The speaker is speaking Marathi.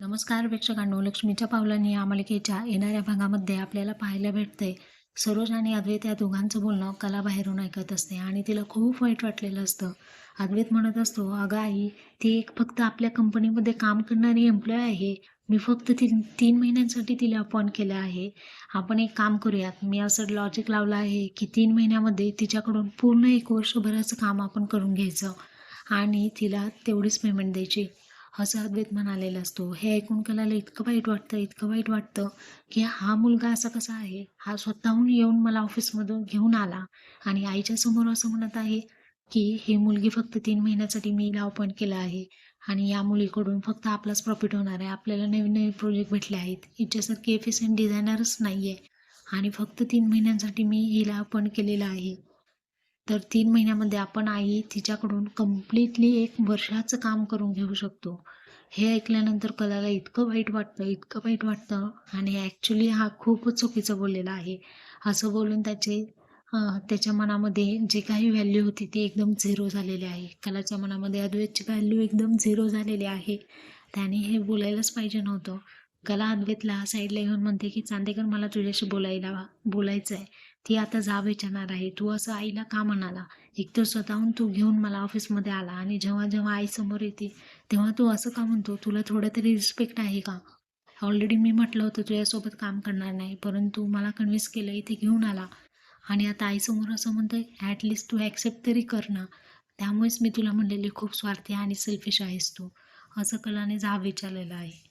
नमस्कार प्रेक्षकांनो लक्ष्मीच्या पावलांनी या मालिकेच्या येणाऱ्या भागामध्ये आपल्याला पाहायला भेटते सरोज आणि अद्वैत या दोघांचं बोलणं कला बाहेरून ऐकत असते आणि तिला खूप वाईट वाटलेलं असतं. अद्वैत म्हणत असतो अगं आई ती एक फक्त आपल्या कंपनीमध्ये काम करणारी एम्प्लॉय आहे. मी फक्त ती तीन महिन्यांसाठी तिला अपॉइंट केलं आहे. आपण एक काम करूयात. मी असं लॉजिक लावलं आहे की तीन महिन्यामध्ये तिच्याकडून पूर्ण एक वर्षभराचं काम आपण करून घ्यायचं आणि तिला तेवढीच पेमेंट द्यायची. असं अद्वैत म्हणालेला असतो. हे ऐकून कलाला इतकं वाईट वाटतं इतकं वाईट वाटतं की हा मुलगा असा कसा आहे? हा स्वतःहून येऊन मला ऑफिसमधून घेऊन आला आणि आईच्या समोर असं म्हणत आहे की ही मुलगी फक्त तीन महिन्यासाठी मी हिला अपॉइंट केलं आहे आणि या मुलीकडून फक्त आपलाच प्रॉफिट होणार आहे. आपल्याला नवीन नवीन प्रोजेक्ट भेटले आहेत. हिच्यासारखी एफिशियंट डिझायनरच नाही आहे आणि फक्त तीन महिन्यांसाठी मी हिला अपॉइंट केलेलं आहे. तर तीन महिन्यामध्ये आपण आई तिच्याकडून कम्प्लिटली एक वर्षाचं काम करून घेऊ शकतो. हे ऐकल्यानंतर कलाला इतकं वाईट वाटतं इतकं वाईट वाटतं. आणि ॲक्च्युली हा खूपच चुकीचं बोललेला आहे. असं बोलून त्याचे त्याच्या मनामध्ये जे काही व्हॅल्यू होती ती एकदम झिरो झालेली आहे. कलाच्या मनामध्ये अद्वैतची व्हॅल्यू एकदम झिरो झालेली आहे. त्याने हे बोलायलाच पाहिजे नव्हतं. कला अद्वैतला साईडला येऊन म्हणते की चांदेकर मला तुझ्याशी बोलायला बोलायचं आहे ती आता जा विचारणार आहे. तू असं आईला का म्हणाला? एकतर स्वतःहून तू घेऊन मला ऑफिसमध्ये आला आणि जेव्हा जेव्हा आई समोर येते तेव्हा तू असं का म्हणतो? तुला थोडं तरी रिस्पेक्ट आहे का? ऑलरेडी मी म्हटलं होतं तुझ्यासोबत काम करणार नाही परंतु मला कन्व्हिन्स केलं इथे घेऊन आला. आणि आता आईसमोर असं म्हणतोय ॲटलिस्ट तू ॲक्सेप्ट तरी कर ना. त्यामुळेच मी तुला म्हणलेली खूप स्वार्थी आणि सेल्फिश आहेस तू. असं कलाने जाब विचारलेलं आहे.